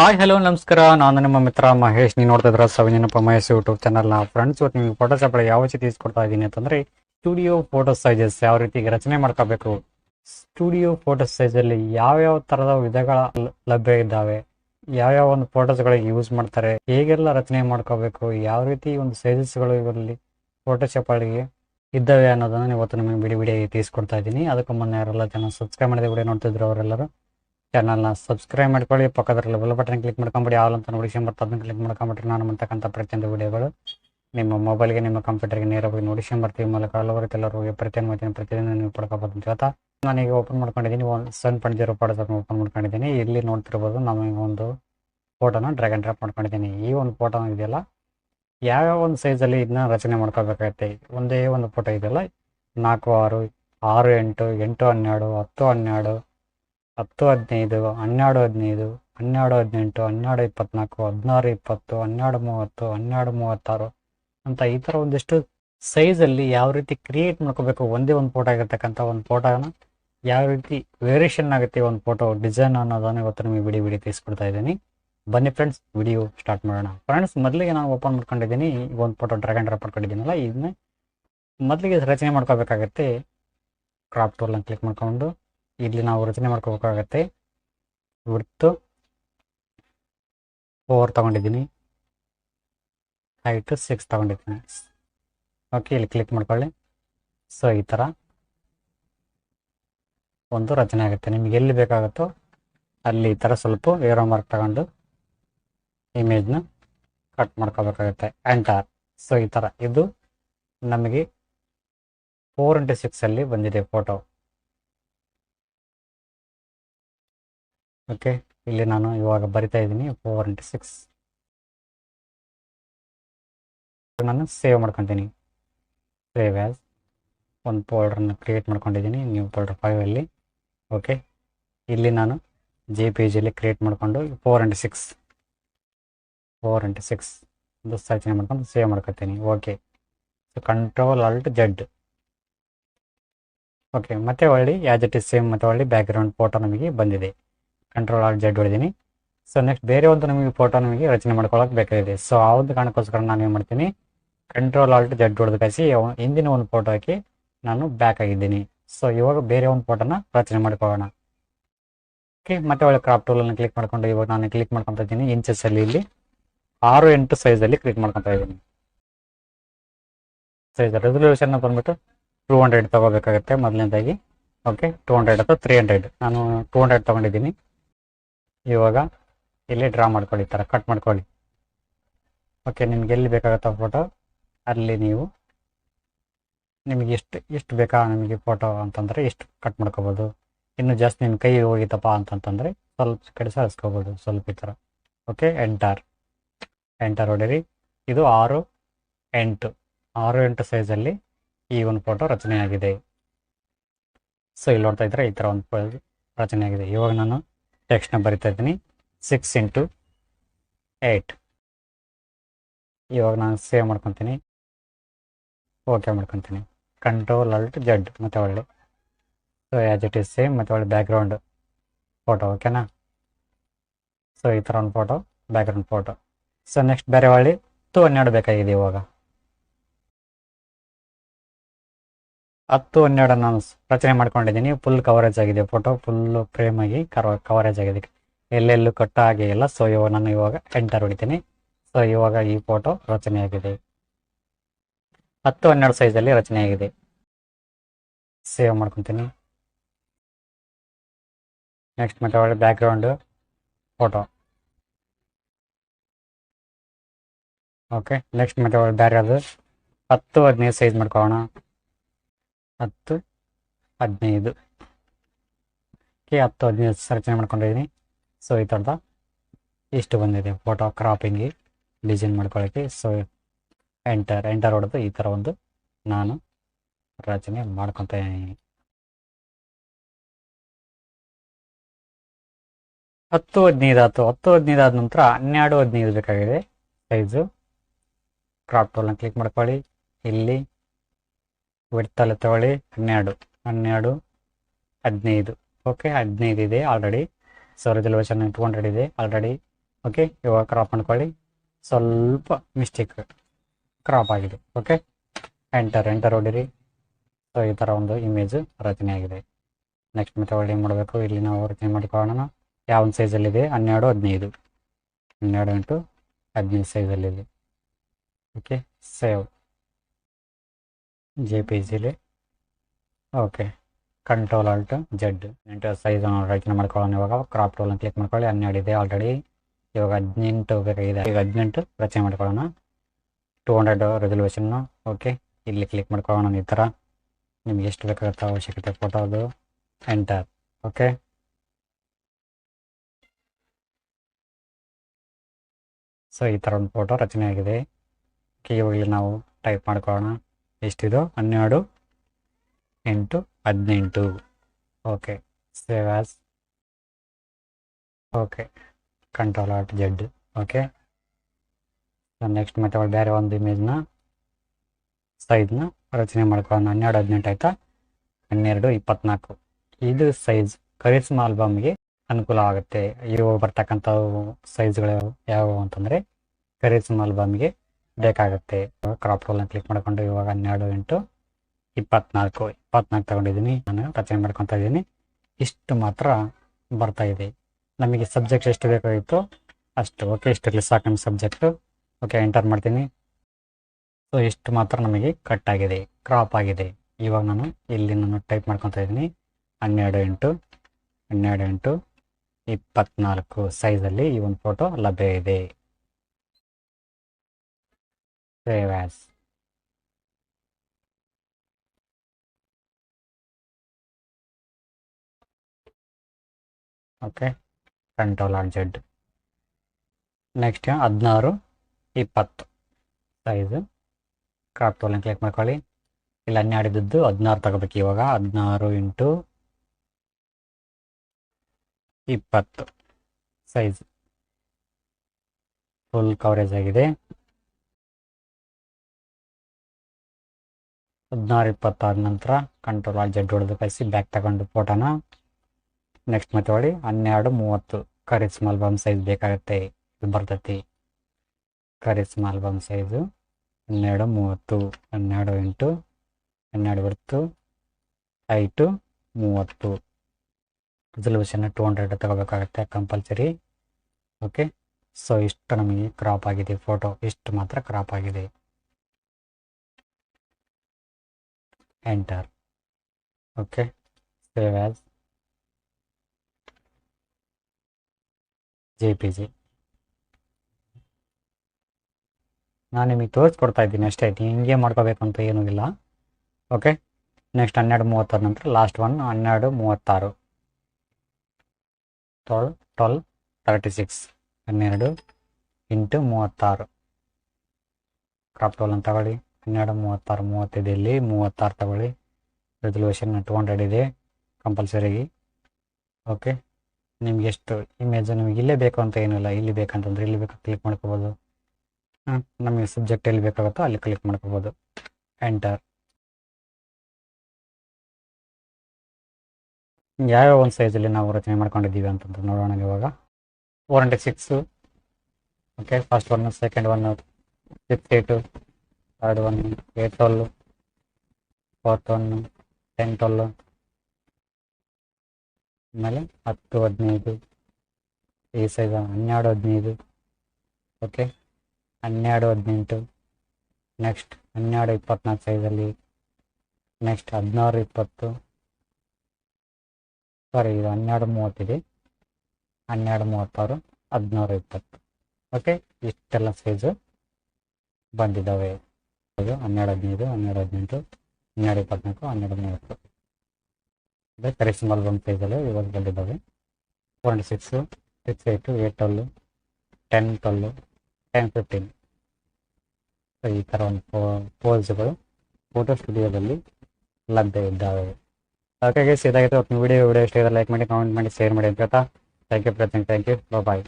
Hi hello ನಮಸ್ಕಾರ. ನಾನು ನಿಮ್ಮ ಮಿತ್ರ ಮಹೇಶ್. ನೀವು ನೋಡ್ತಾ ಇದ್ರ ಸವಿನಪ್ಪ ಮಹೇಶ್ ಯೂಟ್ಯೂಬ್ ಚಾನಲ್ನ ಫ್ರೆಂಡ್ಸ್ ಇವತ್ತು ನಿಮಗೆ ಫೋಟೋಶಾಪ್ ಯಾವ ರೀತಿ ತಿಳಿಸ್ಕೊಡ್ತಾ ಇದ್ದೀನಿ ಅಂತಂದ್ರೆ ಸ್ಟುಡಿಯೋ ಫೋಟೋ ಸೈಜಸ್ ಯಾವ ರೀತಿ ರಚನೆ ಮಾಡ್ಕೋಬೇಕು ಸ್ಟುಡಿಯೋ ಫೋಟೋ ಸೈಜಲ್ಲಿ ಯಾವ್ಯಾವ ತರದ ವಿಧಗಳ ಲಭ್ಯ ಇದ್ದಾವೆ, ಯಾವ್ಯಾವ ಒಂದು ಫೋಟೋಸ್ಗಳಿಗೆ ಯೂಸ್ ಮಾಡ್ತಾರೆ, ಹೇಗೆಲ್ಲ ರಚನೆ ಮಾಡ್ಕೋಬೇಕು, ಯಾವ ರೀತಿ ಒಂದು ಸೈಜಸ್ಗಳು ಇವರಲ್ಲಿ ಫೋಟೋಶಾಪ್ ಗಳಿಗೆ ಇದ್ದಾವೆ ಅನ್ನೋದನ್ನ ಇವತ್ತು ನಿಮಗೆ ಬಿಡಿ ಬಿಡಿ ತಿಳಿಸ್ಕೊಡ್ತಾ ಇದ್ದೀನಿ. ಅದಕ್ಕೂ ಮೊನ್ನೆ ಯಾರೆಲ್ಲ ಜನ ಸಬ್ಸ್ಕ್ರೈಬ್ ಮಾಡಿದ ವಿಡಿಯೋ ನೋಡ್ತಿದ್ರು ಅವರೆಲ್ಲರೂ ಚಾನಲ್ನ ಸಬ್ಸ್ಕ್ರೈಬ್ ಮಾಡ್ಕೊಳ್ಳಿ ಪಕ್ಕದಲ್ಲಿ ಬೆಲ್ ಬಟನ್ ಕ್ಲಿಕ್ ಮಾಡ್ಕೊಂಬಿಡಿ, ಆಲ್ ಅಂತ ನೋಡಿಸಿ ಬರ್ತಾ ಅದನ್ನು ಕ್ಲಿಕ್ ಮಾಡ್ಕೊಂಬಿಟ್ಟು ನಾನು ಮಾಡ್ತಕ್ಕಂಥ ಪ್ರತಿಯೊಂದು ವಿಡಿಯೋಗಳು ನಿಮ್ಮ ಮೊಬೈಲ್ಗೆ ನಿಮ್ಮ ಕಂಪ್ಯೂಟರ್ಗೆ ನೇರವಾಗಿ ನೋಡಿಸಿ ಬರ್ತೀವಿ ಮೂಲಕ ಹಲವಾರು ಎಲ್ಲರೂ ಪ್ರತಿಯೊಂದು ಮಾತಿನ ಪ್ರತಿದಿನ ನೀವು ಪಡ್ಕೋಬೋದು ಅಂತ ಹೇಳ್ತಾ. ಈಗ ಓಪನ್ ಮಾಡ್ಕೊಂಡಿದ್ದೀನಿ, ಒಂದು seven point zero photos open ಮಾಡ್ಕೊಂಡಿದ್ದೀನಿ. ಇಲ್ಲಿ ನೋಡ್ತಿರ್ಬೋದು ನಮಗೆ ಒಂದು ಫೋಟೋನ ಡ್ರ್ಯಾಗ್ ಆ್ಯಂಡ್ ಡ್ರಾಪ್ ಮಾಡ್ಕೊಂಡಿದ್ದೀನಿ. ಈ ಒಂದು ಫೋಟೋನ ಇದೆಯಲ್ಲ, ಯಾವ್ಯಾವ ಒಂದು ಸೈಜಲ್ಲಿ ಇದನ್ನ ರಚನೆ ಮಾಡ್ಕೋಬೇಕಾಗತ್ತೆ? ಒಂದೇ ಒಂದು ಫೋಟೋ ಇದೆಯಲ್ಲ, ನಾಲ್ಕು, ಆರು ಆರು, ಎಂಟು ಎಂಟು, ಹನ್ನೆರಡು, ಹತ್ತು, ಹನ್ನೆರಡು ಹತ್ತು ಹದಿನೈದು, ಹನ್ನೆರಡು ಹದಿನೈದು, ಹನ್ನೆರಡು ಹದಿನೆಂಟು, ಹನ್ನೆರಡು ಇಪ್ಪತ್ನಾಲ್ಕು, ಹದಿನಾರು ಇಪ್ಪತ್ತು, ಹನ್ನೆರಡು ಮೂವತ್ತು, ಹನ್ನೆರಡು ಮೂವತ್ತಾರು ಅಂತ ಈ ಥರ ಒಂದಿಷ್ಟು ಸೈಜಲ್ಲಿ ಯಾವ ರೀತಿ ಕ್ರಿಯೇಟ್ ಮಾಡ್ಕೋಬೇಕು ಒಂದೇ ಒಂದು ಫೋಟೋ ಆಗಿರ್ತಕ್ಕಂಥ ಒಂದು ಫೋಟೋನ ಯಾವ ರೀತಿ ವೇರಿಯೇಷನ್ ಆಗುತ್ತೆ ಒಂದು ಫೋಟೋ ಡಿಸೈನ್ ಅನ್ನೋದನ್ನ ಇವತ್ತು ನಿಮಗೆ ಬಿಡಿ ಬಿಡಿ ತಿಳಿಸ್ಕೊಡ್ತಾ ಇದ್ದೀನಿ. ಬನ್ನಿ ಫ್ರೆಂಡ್ಸ್ ವಿಡಿಯೋ ಸ್ಟಾರ್ಟ್ ಮಾಡೋಣ. ಫ್ರೆಂಡ್ಸ್ ಮೊದಲಿಗೆ ನಾನು ಓಪನ್ ಮಾಡ್ಕೊಂಡಿದ್ದೀನಿ. ಈಗ ಒಂದು ಫೋಟೋ ಡ್ರ್ಯಾಗನ್ ಡ್ರಾಪ್ ಮಾಡ್ಕೊಂಡಿದ್ದೀನಲ್ಲ, ಇದನ್ನ ಮೊದಲಿಗೆ ರಚನೆ ಮಾಡ್ಕೋಬೇಕಾಗತ್ತೆ. ಕ್ರಾಪ್ ಟೂಲ್ನ ಕ್ಲಿಕ್ ಮಾಡ್ಕೊಂಡು ಇಲ್ಲಿ ನಾವು ರಚನೆ ಮಾಡ್ಕೋಬೇಕಾಗತ್ತೆ. ವಿಡ್ತು ಫೋರ್ ತಗೊಂಡಿದ್ದೀನಿ. ಹೈಟ್ ಸಿಕ್ಸ್ ತಗೊಂಡಿದ್ದೀನಿ. ಓಕೆ ಇಲ್ಲಿ ಕ್ಲಿಕ್ ಮಾಡ್ಕೊಳ್ಳಿ. ಸೊ ಈ ಥರ ಒಂದು ರಚನೆ ಆಗುತ್ತೆ. ನಿಮಗೆ ಎಲ್ಲಿ ಬೇಕಾಗುತ್ತೋ ಅಲ್ಲಿ ಈ ಥರ ಸ್ವಲ್ಪ ಏರೋ ಮಾರ್ಕ್ ತಗೊಂಡು ಇಮೇಜ್ನ ಕಟ್ ಮಾಡ್ಕೋಬೇಕಾಗುತ್ತೆ. ಎಂಟರ್ ಸೊ ಈ ಥರ ಇದು ನಮಗೆ ಫೋರ್ ಇಂಟು ಸಿಕ್ಸಲ್ಲಿ ಬಂದಿದೆ ಫೋಟೋ ಓಕೆ ಇಲ್ಲಿ ನಾನು ಇವಾಗ ಬರಿತಾ ಇದ್ದೀನಿ ಫೋರ್ ಇಂಟು ಸಿಕ್ಸ್ ನಾನು ಸೇವ್ ಮಾಡ್ಕೊತೀನಿ. ಸೇವ್ ಆ್ಯಸ್ ಒಂದು ಫೋಲ್ಡ್ರನ್ನ ಕ್ರಿಯೇಟ್ ಮಾಡ್ಕೊಂಡಿದ್ದೀನಿ ನ್ಯೂ ಫೋಲ್ಡರ್ ಫೈವಲ್ಲಿ ಓಕೆ ಇಲ್ಲಿ ನಾನು ಜೆ ಪಿ ಜಿಯಲ್ಲಿ ಕ್ರಿಯೇಟ್ ಮಾಡಿಕೊಂಡು four into six four into six ಒಂದು ರಚನೆ ಮಾಡ್ಕೊಂಡು ಸೇವ್ ಮಾಡ್ಕೊತೀನಿ. Okay so control alt Z okay ಮತ್ತೆ ಒಳ್ಳೆ ಯಾಜ್ ಇಟ್ ಇಸ್ ಸೇಮ್ ಮತ್ತೆ ಒಳ್ಳೆ ಬ್ಯಾಕ್ಗ್ರೌಂಡ್ ಫೋಟೋ ನಮಗೆ ಬಂದಿದೆ. ಕಂಟ್ರೋಲ್ ಆರ್ ಜೆಡ್ ಹೊಡಿದ್ದೀನಿ ಸೊ ನೆಕ್ಸ್ಟ್ ಬೇರೆ ಒಂದು ನಮಗೆ ಫೋಟೋ ನಮಗೆ ರಚನೆ ಮಾಡ್ಕೊಳ್ಳೋಕೆ ಬೇಕಾಗಿದೆ. ಸೊ ಆ ಒಂದು ಕಾರಣಕ್ಕೋಸ್ಕರ ನಾನು ಏನು ಮಾಡ್ತೀನಿ? ಕಂಟ್ರೋಲ್ ಆಲ್ಟ್ ಜೆಡ್ ಹೊಡೆದು ಕಳಿಸಿ ಹಿಂದಿನ ಒಂದು ಫೋಟೋ ಹಾಕಿ ನಾನು ಬ್ಯಾಕ್ ಆಗಿದ್ದೀನಿ. ಸೊ ಇವಾಗ ಬೇರೆ ಒಂದು ಫೋಟೋನ ರಚನೆ ಮಾಡ್ಕೊಳ್ಳೋಣ. ಓಕೆ ಮತ್ತೆ ಒಳ್ಳೆ ಕ್ರಾಪ್ ಟೂಲನ್ನು ಕ್ಲಿಕ್ ಮಾಡ್ಕೊಂಡು ಇವಾಗ ನಾನು ಕ್ಲಿಕ್ ಮಾಡ್ಕೊತಾ ಇದ್ದೀನಿ. ಇಂಚಸ್ಸಲ್ಲಿ ಇಲ್ಲಿ. ಆರು ಎಂಟು ಸೈಜಲ್ಲಿ ಕ್ಲಿಕ್ ಮಾಡ್ಕೊತಾ ಇದ್ದೀನಿ. ಸೈಜ್ ರೆಸಲ್ಯೂಷನ್ ಬಂದ್ಬಿಟ್ಟು ಟೂ ಹಂಡ್ರೆಡ್ ತಗೋಬೇಕಾಗುತ್ತೆ ಮೊದಲನೇದಾಗಿ. ಓಕೆ ಟೂ ಹಂಡ್ರೆಡ್ ಅಥವಾ ತ್ರೀ ಹಂಡ್ರೆಡ್ ನಾನು ಟೂ ಹಂಡ್ರೆಡ್ ತೊಗೊಂಡಿದ್ದೀನಿ. ಇವಾಗ ಇಲ್ಲಿ ಡ್ರಾ ಮಾಡ್ಕೊಳ್ಳಿ, ಈ ಥರ ಕಟ್ ಮಾಡ್ಕೊಳ್ಳಿ. ಓಕೆ ನಿಮ್ಗೆ ಎಲ್ಲಿ ಬೇಕಾಗುತ್ತೋ ಫೋಟೋ ಅಲ್ಲಿ ನೀವು ನಿಮಗೆ ಎಷ್ಟು ಎಷ್ಟು ಬೇಕಾ ನಿಮಗೆ ಫೋಟೋ ಅಂತಂದರೆ ಎಷ್ಟು ಕಟ್ ಮಾಡ್ಕೋಬೋದು? ಇನ್ನು ಜಾಸ್ತಿ ನಿಮ್ಮ ಕೈ ಹೋಗಿತ್ತಪ್ಪ ಅಂತಂತಂದರೆ ಸ್ವಲ್ಪ ಕಡೆ ಸರಿಸ್ಕೋಬೋದು, ಸ್ವಲ್ಪ ಈ ಥರ. ಓಕೆ ಎಂಟರ್ ಎಂಟರ್ ಹೊಡೀರಿ ಇದು ಆರು, ಎಂಟು. ಆರು, ಎಂಟು ಸೈಜಲ್ಲಿ ಈ ಒಂದು ಫೋಟೋ ರಚನೆಯಾಗಿದೆ. ಸೊ ಇಲ್ಲಿ ನೋಡ್ತಾ ಇದ್ರೆ ಈ ಥರ ಒಂದು ರಚನೆಯಾಗಿದೆ. ಇವಾಗ ನಾನು ಟೆಕ್ಸ್ಟ್ನ ಬರಿತಾ ಇದ್ದೀನಿ. ಸಿಕ್ಸ್ ಇಂಟು ಏಯ್ಟ್ ಇವಾಗ ನಾನು ಸೇವ್ ಮಾಡ್ಕೊತೀನಿ. ಓಕೆ ಮಾಡ್ಕೊತೀನಿ. ಕಂಟ್ರೋಲ್ ಅಲ್ಟ್ ಜಡ್ ಮತ್ತು ಒಳ್ಳೆ. So as it is same ಮತ್ತು ಒಳ್ಳೆ ಬ್ಯಾಕ್ಗ್ರೌಂಡ್ ಫೋಟೋ ಓಕೆನಾ ಸೊ ಈ ಥರ ಒಂದು photo background photo so next ಬೇರೆ ಒಳ್ಳೆ ಹತ್ತು ಹನ್ನೆರಡು ಬೇಕಾಗಿದೆ ಇವಾಗ. ಹತ್ತು ಹನ್ನೆರಡು ನಾನು ರಚನೆ ಮಾಡ್ಕೊಂಡಿದ್ದೀನಿ. ಫುಲ್ ಕವರೇಜ್ ಆಗಿದೆ ಫೋಟೋ ಫುಲ್ಲು ಫ್ರೇಮ್ ಆಗಿ ಕವರೇಜ್ ಆಗಿದೆ. ಎಲ್ಲೆಲ್ಲೂ ಕಟ್ ಆಗಿ ಇಲ್ಲ. ಸೊ ಇವಾಗ ನಾನು ಇವಾಗ ಎಂಟರ್ ಹೊಡಿತೀನಿ. ಸೊ ಇವಾಗ ಈ ಫೋಟೋ ರಚನೆ ಆಗಿದೆ. ಹತ್ತು ಹನ್ನೆರಡು ಸೈಜಲ್ಲಿ ರಚನೆ ಆಗಿದೆ. ಸೇವ್ ಮಾಡ್ಕೊತೀನಿ. ನೆಕ್ಸ್ಟ್ ಮತ್ತೆ ಒಳ್ಳೆ ಬ್ಯಾಕ್ಗ್ರೌಂಡ್ ಫೋಟೋ ಓಕೆ ನೆಕ್ಸ್ಟ್ ಮತ್ತೆ ಒಳ್ಳೆ ಬೇರೆ ಅದು ಹತ್ತು ಹದಿನೈದು ಸೈಜ್ ಮಾಡ್ಕೊಳ್ಳೋಣ. ಹತ್ತು, ಹದಿನೈದು. ಕೆ ಹತ್ತು, ಹದಿನೈದು ರಚನೆ ಮಾಡ್ಕೊಂಡಿದ್ದೀನಿ. ಸೊ ಈ ಥರದ ಇಷ್ಟು ಬಂದಿದೆ ಫೋಟೋ ಕ್ರಾಪಿಂಗಿ ಡಿಸೈನ್ ಮಾಡ್ಕೊಳ್ಳೋಕ್ಕೆ ಸೊ ಎಂಟರ್ ಎಂಟರ್ ಹೊಡೆದು ಈ ಥರ ಒಂದು ನಾನು ರಚನೆ ಮಾಡ್ಕೊತ ಇದ್ದೀನಿ. ಹತ್ತು, ಹದಿನೈದು ಆಯ್ತು. ಹತ್ತು, ಹದಿನೈದು ಆದ ನಂತರ ಹನ್ನೆರಡು, ಹದಿನೈದು ಬೇಕಾಗಿದೆ. ಸೈಜು ಕ್ರಾಪ್ ಟೂಲ್ನ ಕ್ಲಿಕ್ ಮಾಡ್ಕೊಳ್ಳಿ. ಇಲ್ಲಿ ವಿಡ್ತಲ್ಲಿ ತಗೊಳ್ಳಿ ಹನ್ನೆರಡು ಹನ್ನೆರಡು, ಹದಿನೈದು. ಓಕೆ ಹದಿನೈದು ಇದೆ ಆಲ್ರೆಡಿ ಸೊ ಟು ಹಂಡ್ರೆಡ್ ಇದೆ ಆಲ್ರೆಡಿ ಓಕೆ ಇವಾಗ ಕ್ರಾಪ್ ಮಾಡ್ಕೊಳ್ಳಿ. ಸ್ವಲ್ಪ ಮಿಸ್ಟೇಕ್ ಕ್ರಾಪ್ ಆಗಿದೆ. ಓಕೆ ಎಂಟರ್ ಎಂಟರ್ ಹೊಡಿರಿ ಸೊ ಈ ಥರ ಒಂದು ಇಮೇಜ್ ರಚನೆ ಆಗಿದೆ. ನೆಕ್ಸ್ಟ್ ಮತ್ತೆ ಒಳ್ಳೆ ಏನು ಮಾಡಬೇಕು? ಇಲ್ಲಿ ನಾವು ರಚನೆ ಮಾಡಿಕೊಳ್ಳೋಣ. ಯಾವ ಒಂದು ಸೈಜಲ್ಲಿದೆ ಹನ್ನೆರಡು, ಹದಿನೈದು. ಹನ್ನೆರಡು ಇಂಟು ಹದಿನೈದು ಸೈಜಲ್ಲಿದೆ ಓಕೆ ಸೇವ್ ಜೆ ಪಿ ಜಿಲಿ ಓಕೆ ಕಂಟ್ರೋಲ್ ಆಲ್ಟ್ ಜೆಡ್ ಎಂಟು ಸೈಜ್ ರಚನೆ ಮಾಡ್ಕೊಳ್ಳೋಣ ಇವಾಗ ಕ್ರಾಪ್ ಟೂಲ್ನ ಕ್ಲಿಕ್ ಮಾಡ್ಕೊಳ್ಳಿ. ಹನ್ನೆರಡು ಇದೆ ಆಲ್ರೆಡಿ ಇವಾಗ ಹದಿನೆಂಟು ಬೇಕಾಗಿದೆ. ಈಗ ಹದಿನೆಂಟು ರಚನೆ ಮಾಡ್ಕೊಳ್ಳೋಣ. ಟೂ ಹಂಡ್ರೆಡ್ ರೆಸಲ್ಯೂಷನ್ನು ಓಕೆ ಇಲ್ಲಿ ಕ್ಲಿಕ್ ಮಾಡ್ಕೊಳ್ಳೋಣ ಈ ಥರ. ನಿಮ್ಗೆ ಎಷ್ಟು ಬೇಕಾಗುತ್ತೆ ಅವಶ್ಯಕತೆ ಫೋಟೋದು ಎಂಟರ್ ಓಕೆ ಸೊ ಈ ಥರ ಒಂದು ಫೋಟೋ ರಚನೆ ಆಗಿದೆ. ಇಲ್ಲಿ ನಾವು ಟೈಪ್ ಮಾಡ್ಕೊಳ್ಳೋಣ. ಎಷ್ಟಿದು? ಹನ್ನೆರಡು. ಎಂಟು, ಹದಿನೆಂಟು. Okay save as okay control alt Z okay next ಮತ್ತೆ ಅವಳು ಬೇರೆ ಒಂದು ಇಮೇಜ್ನ ಸೈಜ್ನ ರಚನೆ ಮಾಡ್ಕೊಂಡು ಹನ್ನೆರಡು, ಹದಿನೆಂಟು ಆಯ್ತಾ? ಹನ್ನೆರಡು, ಇಪ್ಪತ್ನಾಲ್ಕು. ಇದು ಸೈಜ್ ಕರಿಸ್ಮಾ ಆಲ್ಬಮ್ಗೆ ಅನುಕೂಲ ಆಗುತ್ತೆ. ಇವು ಬರ್ತಕ್ಕಂಥವು ಸೈಜ್ಗಳು ಯಾವುವು ಅಂತಂದರೆ ಕರಿಸ್ಮಾ ಆಲ್ಬಮ್ಗೆ ಬೇಕಾಗುತ್ತೆ. ಕ್ರಾಪ್ ಟೂಲ್ ಕ್ಲಿಕ್ ಮಾಡ್ಕೊಂಡು ಇವಾಗ ಹನ್ನೆರಡು ಇಂಟು ಇಪ್ಪತ್ನಾಲ್ಕು. ಇಪ್ಪತ್ನಾಲ್ಕು ತಗೊಂಡಿದ್ದೀನಿ. ನಾನು ರಚನೆ ಮಾಡ್ಕೊತಾ ಇದ್ದೀನಿ. ಇಷ್ಟು ಮಾತ್ರ ಬರ್ತಾ ಇದೆ. ನಮಗೆ ಸಬ್ಜೆಕ್ಟ್ ಎಷ್ಟು ಬೇಕಾಗಿತ್ತು? ಅಷ್ಟು. ಓಕೆ ಇಷ್ಟು ಸಾಕು ನಮ್ಮ ಸಬ್ಜೆಕ್ಟು ಓಕೆ ಎಂಟರ್ ಮಾಡ್ತೀನಿ. ಸೊ ಇಷ್ಟು ಮಾತ್ರ ನಮಗೆ ಕಟ್ ಆಗಿದೆ. ಕ್ರಾಪ್ ಆಗಿದೆ. ಇವಾಗ ನಾನು ಇಲ್ಲಿ ನಾನು ಟೈಪ್ ಮಾಡ್ಕೊತಾ ಇದ್ದೀನಿ. ಹನ್ನೆರಡು ಎಂಟು ಹನ್ನೆರಡು ಎಂಟು, ಇಪ್ಪತ್ನಾಲ್ಕು ಸೈಜಲ್ಲಿ ಈ ಒಂದು ಫೋಟೋ ಲಭ್ಯ ಇದೆ. As okay control R Z next ಹದಿನಾರು, ಇಪ್ಪತ್ತು. ಸೈಜು ಕ್ರಾಪ್ ಟೂಲ್ನ ಕ್ಲಿಕ್ ಮಾಡ್ಕೊಳ್ಳಿ. ಇಲ್ಲಿ ಹನ್ನೆರಡಿದ್ದು ಹದಿನಾರು ತಗೋಬೇಕು ಇವಾಗ. ಹದಿನಾರು ಇಂಟು ಇಪ್ಪತ್ತು. ಸೈಜ್ ಫುಲ್ ಕವರೇಜ್ ಆಗಿದೆ. ಹದಿನಾರು ಇಪ್ಪತ್ತಾದ ನಂತರ ಕಂಟ್ರೋಲ್ ಆಲ್ ಜಡ್ಡು ಹೊಡೆದು ಕಳಿಸಿ ಬ್ಯಾಕ್ ತಗೊಂಡು ಫೋಟೋನ ನೆಕ್ಸ್ಟ್ ಮತ್ತೆ ಹೊಡಿ ಹನ್ನೆರಡು, ಮೂವತ್ತು. ಕರಿಸ್ಮ್ ಆಲ್ಬಮ್ ಸೈಜ್ ಬೇಕಾಗುತ್ತೆ, ಇದು ಬರ್ತೈತಿ. ಸ್ಮಾಲ್ ಆಲ್ಬಮ್ ಸೈಜು ಹನ್ನೆರಡು, ಮೂವತ್ತು, ಹನ್ನೆರಡು ಎಂಟು, ಹನ್ನೆರಡು ಬರ್ತು ಐಟು ಮೂವತ್ತು. ರೆಸಲ್ಯೂಷನ್ ಟೂ ಹಂಡ್ರೆಡ್ ತಗೋಬೇಕಾಗತ್ತೆ ಕಂಪಲ್ಸರಿ ಓಕೆ ಸೊ ಇಷ್ಟು ನಮಗೆ ಕ್ರಾಪ್ ಆಗಿದೆ ಫೋಟೋ ಇಷ್ಟು ಮಾತ್ರ ಕ್ರಾಪ್ ಆಗಿದೆ. Save as J P G ನಾನು ನಿಮಗೆ ತೋರಿಸ್ಕೊಡ್ತಾ ಇದ್ದೀನಿ ಅಷ್ಟೇ. ಹಿಂಗೆ ಮಾಡ್ಕೋಬೇಕು ಅಂತ ಏನೂ ಇಲ್ಲ. ಓಕೆ ನೆಕ್ಸ್ಟ್ ಹನ್ನೆರಡು ಮೂವತ್ತಾರ ನಂತರ ಲಾಸ್ಟ್ ಒನ್ ಹನ್ನೆರಡು ಮೂವತ್ತಾರು. ಟ್ವೆಲ್ ಟ್ವೆಲ್ ತರ್ಟಿ ಸಿಕ್ಸ್ ಹನ್ನೆರಡು ಇಂಟು ಮೂವತ್ತಾರು. ಕ್ರಾಪ್ ಟೋಲ್ ಅಂತ ತಗೊಳ್ಳಿ. ಹನ್ನೆರಡು ಮೂವತ್ತಾರು, ಮೂವತ್ತೈದು ಇಲ್ಲಿ ಮೂವತ್ತಾರು ತಗೊಳ್ಳಿ. ರೆಸಲ್ಯೂಷನ್ ಟು ಹಂಡ್ರೆಡ್ ಇದೆ ಕಂಪಲ್ಸರಿಯಾಗಿ ಓಕೆ ನಿಮ್ಗೆ ಎಷ್ಟು ಇಮೇಜ್ ನಿಮಗೆ ಇಲ್ಲೇ ಬೇಕು ಅಂತ ಏನಿಲ್ಲ, ಇಲ್ಲಿ ಬೇಕಂತಂದ್ರೆ ಇಲ್ಲಿ ಬೇಕು ಕ್ಲಿಕ್ ಮಾಡ್ಕೋಬೋದು. ನಮಗೆ ಸಬ್ಜೆಕ್ಟ್ ಎಲ್ಲಿ ಬೇಕಾಗುತ್ತೋ ಅಲ್ಲಿ ಕ್ಲಿಕ್ ಮಾಡ್ಕೋಬೋದು. ಎಂಟರ್ ಯಾವ್ಯಾವ ಒಂದು ಸೈಜಲ್ಲಿ ನಾವು ರಚನೆ ಮಾಡ್ಕೊಂಡಿದ್ದೀವಿ ಅಂತಂದ್ರೆ ನೋಡೋಣ ಇವಾಗ. Four hundred six okay first one second one six eight third one eight twelve fourth one ten twelve ಆಮೇಲೆ ಹತ್ತು ಹದಿನೈದು, ಈ ಸೈಜ್ ಹನ್ನೆರಡು ಹದಿನೈದು. ಓಕೆ ಹನ್ನೆರಡು ಹದಿನೆಂಟು. ನೆಕ್ಸ್ಟ್ ಹನ್ನೆರಡು ಇಪ್ಪತ್ನಾಲ್ಕು ಸೈಜಲ್ಲಿ ನೆಕ್ಸ್ಟ್ ಹದಿನಾರು ಇಪ್ಪತ್ತು. ಸಾರಿ ಇದು ಹನ್ನೆರಡು ಮೂವತ್ತಿದೆ ಹನ್ನೆರಡು ಮೂವತ್ತಾರು, ಹದಿನಾರು ಇಪ್ಪತ್ತು. ಓಕೆ ಇಷ್ಟೆಲ್ಲ ಸೈಜು ಬಂದಿದ್ದಾವೆ. ಇದು ಹನ್ನೆರಡು ಹದಿನೈದು ಹನ್ನೆರಡು ಹದಿನೆಂಟು ಹನ್ನೆರಡು ಇಪ್ಪತ್ನಾಲ್ಕು ಹನ್ನೆರಡು ಮೂವತ್ತು ಅದೇ ಕರೆಕ್ಷನ್ ಬಂದ್ ಸೈಜಲ್ಲಿ ಇವಾಗ ಬಂದಿದ್ದಾವೆ four hundred six six eight eight twelve ten twelve ten fifteen so ಈ ಥರ ಒಂದು ಪೋ ಪೋಲ್ಸ್ಗಳು ಫೋಟೋ ಸ್ಟುಡಿಯೋದಲ್ಲಿ ಲಭ್ಯ ಇದ್ದಾವೆ ಹಾಗಾಗಿ ಇದಾಗಿತ್ತು ವಿಡಿಯೋ ವಿಡಿಯೋ ಇಷ್ಟ ಲೈಕ್ ಮಾಡಿ ಕಾಮೆಂಟ್ ಮಾಡಿ ಶೇರ್ ಮಾಡಿ ಅಂತ ಥ್ಯಾಂಕ್ ಯು ಪ್ರತಿಯೊಂದು ಥ್ಯಾಂಕ್ ಯು ಬಾಯ್